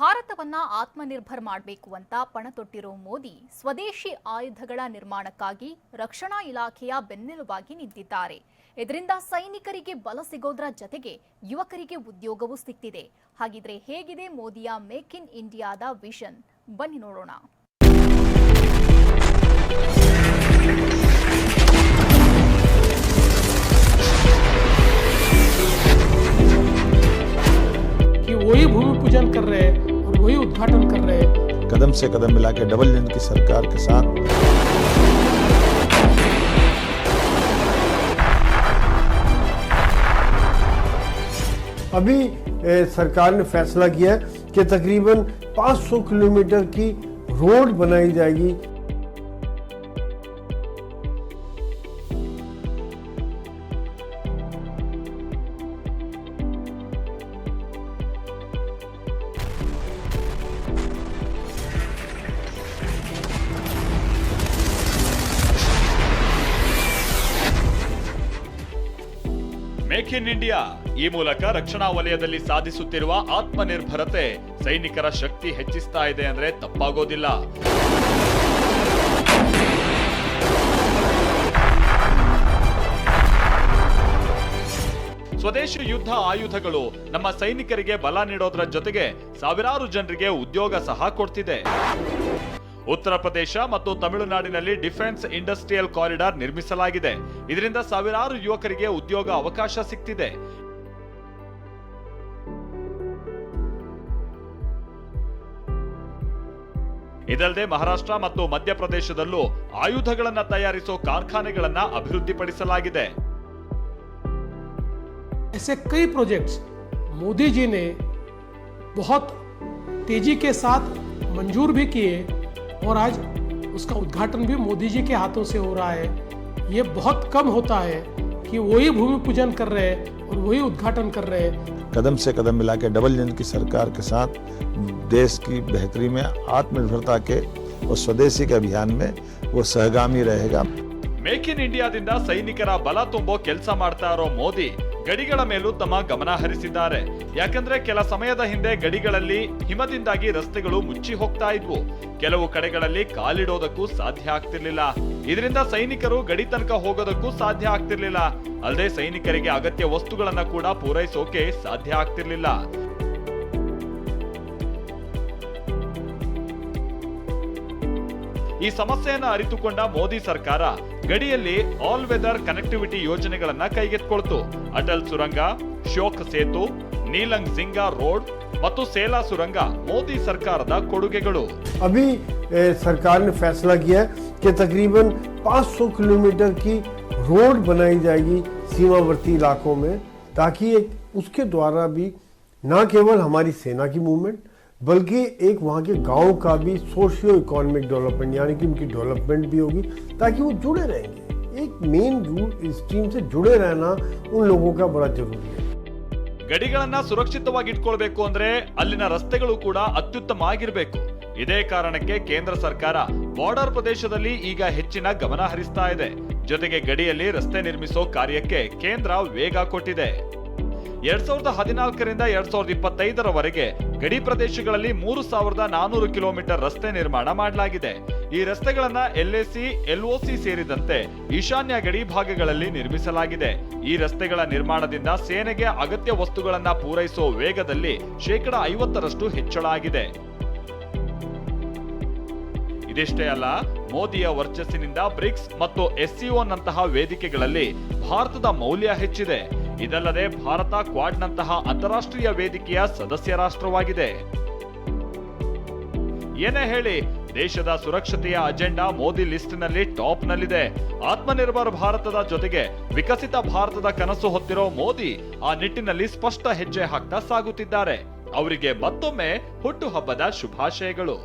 ಭಾರತವನ್ನ ಆತ್ಮನಿರ್ಭರ್ ಮಾಡಬೇಕು ಅಂತ ಪಣ ತೊಟ್ಟಿರೋ ಮೋದಿ ಸ್ವದೇಶಿ ಆಯುಧಗಳ ನಿರ್ಮಾಣಕ್ಕಾಗಿ ರಕ್ಷಣಾ ಇಲಾಖೆಯ ಬೆನ್ನೆಲುಬಾಗಿ ನಿಂತಿದ್ದಾರೆ. ಇದರಿಂದ ಸೈನಿಕರಿಗೆ ಬಲ ಸಿಗೋದ್ರ ಜತೆಗೆ ಯುವಕರಿಗೆ ಉದ್ಯೋಗವೂ ಸಿಕ್ತಿದೆ ಹಾಗಿದ್ರೆ ಹೇಗಿದೆ ಮೋದಿಯ ಮೇಕ್ ಇನ್ ಇಂಡಿಯಾದ ವಿಷನ್? ಬನ್ನಿ ನೋಡೋಣ. उद्घाटन कर रहे हैं। कदम से कदम मिला के डबल इंजन की सरकार के साथ। अभी ए, सरकार ने फैसला किया है कि तकरीबन 500 किलोमीटर की रोड बनाई जाएगी। ಇನ್ ಇಂಡಿಯಾ ಈ ಮೂಲಕ ರಕ್ಷಣಾ ವಲಯದಲ್ಲಿ ಸಾಧಿಸುತ್ತಿರುವ ಆತ್ಮನಿರ್ಭರತೆ ಸೈನಿಕರ ಶಕ್ತಿ ಹೆಚ್ಚಿಸ್ತಾ ಇದೆ ಅಂದ್ರೆ ತಪ್ಪಾಗೋದಿಲ್ಲ. ಸ್ವದೇಶಿ ಯುದ್ಧ ಆಯುಧಗಳು ನಮ್ಮ ಸೈನಿಕರಿಗೆ ಬಲ ನೀಡೋದ್ರ ಜೊತೆಗೆ ಸಾವಿರಾರು ಜನರಿಗೆ ಉದ್ಯೋಗ ಸಹ ಕೊಡ್ತಿದೆ. ಉತ್ತರ ಪ್ರದೇಶ ಮತ್ತು ತಮಿಳುನಾಡಿನಲ್ಲಿ ಡಿಫೆನ್ಸ್ ಇಂಡಸ್ಟ್ರಿಯಲ್ ಕಾರಿಡಾರ್ ನಿರ್ಮಿಸಲಾಗಿದೆ ಇದರಿಂದ ಸಾವಿರಾರು ಯುವಕರಿಗೆ ಉದ್ಯೋಗ ಅವಕಾಶ ಸಿಗ್ತಿದೆ ಇದಲ್ಲದೆ ಮಹಾರಾಷ್ಟ್ರ ಮತ್ತು ಮಧ್ಯಪ್ರದೇಶದಲ್ಲೂ ಆಯುಧಗಳನ್ನ ತಯಾರಿಸೋ ಕಾರ್ಖಾನೆಗಳನ್ನ ಅಭಿವೃದ್ಧಿಪಡಿಸಲಾಗಿದೆ ऐसे कई प्रोजेक्ट्स मोदी जी ने बहुत तेजी के साथ मंजूर भी किए और आज उसका उद्घाटन भी मोदी जी के हाथों से हो रहा है ये बहुत कम होता है कि वही भूमि पूजन कर रहे हैं और वही उद्घाटन कर रहे हैं कदम से कदम मिला के डबल इंजन की सरकार के साथ देश की बेहतरी में आत्मनिर्भरता के और स्वदेशी के अभियान में वो सहगामी रहेगा ಮೇಕ್ ಇನ್ ಇಂಡಿಯಾದಿಂದ ಸೈನಿಕರ ಬಲ ತುಂಬೋ ಕೆಲಸ ಮಾಡ್ತಾ ಇರೋ ಮೋದಿ ಗಡಿಗಳ ಮೇಲೂ ತಮ್ಮ ಗಮನ ಹರಿಸಿದ್ದಾರೆ. ಯಾಕಂದ್ರೆ ಕೆಲ ಸಮಯದ ಹಿಂದೆ ಗಡಿಗಳಲ್ಲಿ ಹಿಮದಿಂದಾಗಿ ರಸ್ತೆಗಳು ಮುಚ್ಚಿ ಹೋಗ್ತಾ ಇದ್ವು. ಕೆಲವು ಕಡೆಗಳಲ್ಲಿ ಕಾಲಿಡೋದಕ್ಕೂ ಸಾಧ್ಯ ಆಗ್ತಿರ್ಲಿಲ್ಲ. ಇದರಿಂದ ಸೈನಿಕರು ಗಡಿ ತನಕ ಹೋಗೋದಕ್ಕೂ ಸಾಧ್ಯ ಆಗ್ತಿರ್ಲಿಲ್ಲ. ಅಲ್ಲದೆ ಸೈನಿಕರಿಗೆ ಅಗತ್ಯ ವಸ್ತುಗಳನ್ನ ಕೂಡ ಪೂರೈಸೋಕೆ ಸಾಧ್ಯ ಆಗ್ತಿರ್ಲಿಲ್ಲ. ಈ ಸಮಸ್ಯೆಯನ್ನ ಅರಿತುಕೊಂಡ ಮೋದಿ ಸರ್ಕಾರ ಗಡಿಯಲ್ಲಿ ಆಲ್ ವೆದರ್ ಕನೆಕ್ಟಿವಿಟಿ ಯೋಜನೆಗಳನ್ನ ಕೈಗೆತ್ಕೊಳ್ತು ಅಟಲ್ ಸುರಂಗ ಶೋಕ್ ಸೇತು ನೀಲಂಗ್ ಜಿಂಗಾ ರೋಡ್ ಮತ್ತು ಸೇಲಾ ಸುರಂಗ ಮೋದಿ ಸರ್ಕಾರದ ಕೊಡುಗೆಗಳು अभी ए, सरकार ने फैसला किया है कि तकरीबन 500 किलोमीटर की रोड बनाई जाएगी सीमावर्ती इलाकों में ताकि एक उसके द्वारा भी न केवल हमारी सेना की मूवमेंट बल्कि एक वहाँ के गांव का भी सोशियो इकोनॉमिक डेवलपमेंट यानी कि उनकी डेवलपमेंट भी होगी ताकि वो जुड़े रहेंगे एक मेन रूट स्ट्रीम से जुड़े रहना उन लोगों का बड़ा जरूरी है ಗಡಿಗಳನ್ನ ಸುರಕ್ಷಿತವಾಗಿ ಇಟ್ಕೊಳ್ಬೇಕು ಅಂದ್ರೆ ಅಲ್ಲಿನ ರಸ್ತೆಗಳು ಕೂಡ ಅತ್ಯುತ್ತಮ ಆಗಿರ್ಬೇಕು ಇದೇ ಕಾರಣಕ್ಕೆ ಕೇಂದ್ರ ಸರ್ಕಾರ ಬಾರ್ಡರ್ ಪ್ರದೇಶದಲ್ಲಿ ಈಗ ಹೆಚ್ಚಿನ ಗಮನ ಹರಿಸ್ತಾ ಇದೆ ಜೊತೆಗೆ ಗಡಿಯಲ್ಲಿ ರಸ್ತೆ ನಿರ್ಮಿಸೋ ಕಾರ್ಯಕ್ಕೆ ಕೇಂದ್ರ ವೇಗ ಕೊಟ್ಟಿದೆ ಎರಡ್ ಸಾವಿರದ ಹದಿನಾಲ್ಕರಿಂದ ಎರಡ್ ಸಾವಿರದ ಇಪ್ಪತ್ತೈದರವರೆಗೆ ಗಡಿ ಪ್ರದೇಶಗಳಲ್ಲಿ ಮೂರು ಸಾವಿರದ ನಾನೂರು ಕಿಲೋಮೀಟರ್ ರಸ್ತೆ ನಿರ್ಮಾಣ ಮಾಡಲಾಗಿದೆ. ಈ ರಸ್ತೆಗಳನ್ನ ಎಲ್ಎಸಿ ಎಲ್ಒಸಿ ಸೇರಿದಂತೆ ಈಶಾನ್ಯ ಗಡಿ ಭಾಗಗಳಲ್ಲಿ ನಿರ್ಮಿಸಲಾಗಿದೆ. ಈ ರಸ್ತೆಗಳ ನಿರ್ಮಾಣದಿಂದ ಸೇನೆಗೆ ಅಗತ್ಯ ವಸ್ತುಗಳನ್ನ ಪೂರೈಸೋ ವೇಗದಲ್ಲಿ ಶೇಕಡ ಐವತ್ತರಷ್ಟು ಹೆಚ್ಚಳ ಆಗಿದೆ. ಇದಿಷ್ಟೇ ಅಲ್ಲ, ಮೋದಿಯ ವರ್ಚಸ್ಸಿನಿಂದ ಬ್ರಿಕ್ಸ್ ಮತ್ತು ಎಸ್ಸಿಒ ನಂತಹ ವೇದಿಕೆಗಳಲ್ಲಿ ಭಾರತದ ಮೌಲ್ಯ ಹೆಚ್ಚಿದೆ. ಇದಲ್ಲದೆ ಭಾರತ ಕ್ವಾಡ್ನಂತಹ ಅಂತಾರಾಷ್ಟ್ರೀಯ ವೇದಿಕೆಯ ಸದಸ್ಯ ರಾಷ್ಟ್ರವಾಗಿದೆ. ಏನೇ ಹೇಳಿ, ದೇಶದ ಸುರಕ್ಷತೆಯ ಅಜೆಂಡಾ ಮೋದಿ ಲಿಸ್ಟ್ನಲ್ಲಿ ಟಾಪ್ನಲ್ಲಿದೆ. ಆತ್ಮನಿರ್ಭರ್ ಭಾರತದ ಜೊತೆಗೆ ವಿಕಸಿತ ಭಾರತದ ಕನಸು ಹೊತ್ತಿರೋ ಮೋದಿ ಆ ನಿಟ್ಟಿನಲ್ಲಿ ಸ್ಪಷ್ಟ ಹೆಜ್ಜೆ ಹಾಕ್ತಾ ಸಾಗುತ್ತಿದ್ದಾರೆ. ಅವರಿಗೆ ಮತ್ತೊಮ್ಮೆ ಹುಟ್ಟುಹಬ್ಬದ ಶುಭಾಶಯಗಳು.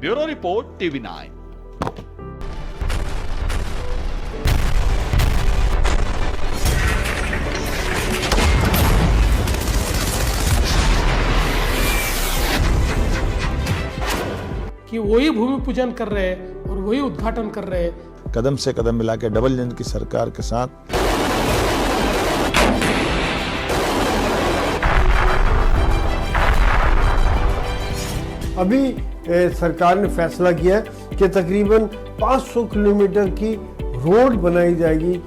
Bureau report TV nine. कि वही भूमि पूजन कर रहे हैं और वही उद्घाटन कर रहे हैं। कदम से कदम मिला के डबल इंजन की सरकार के साथ। अभी ए, सरकार ने फैसला किया है कि तकरीबन 500 किलोमीटर की रोड बनाई जाएगी।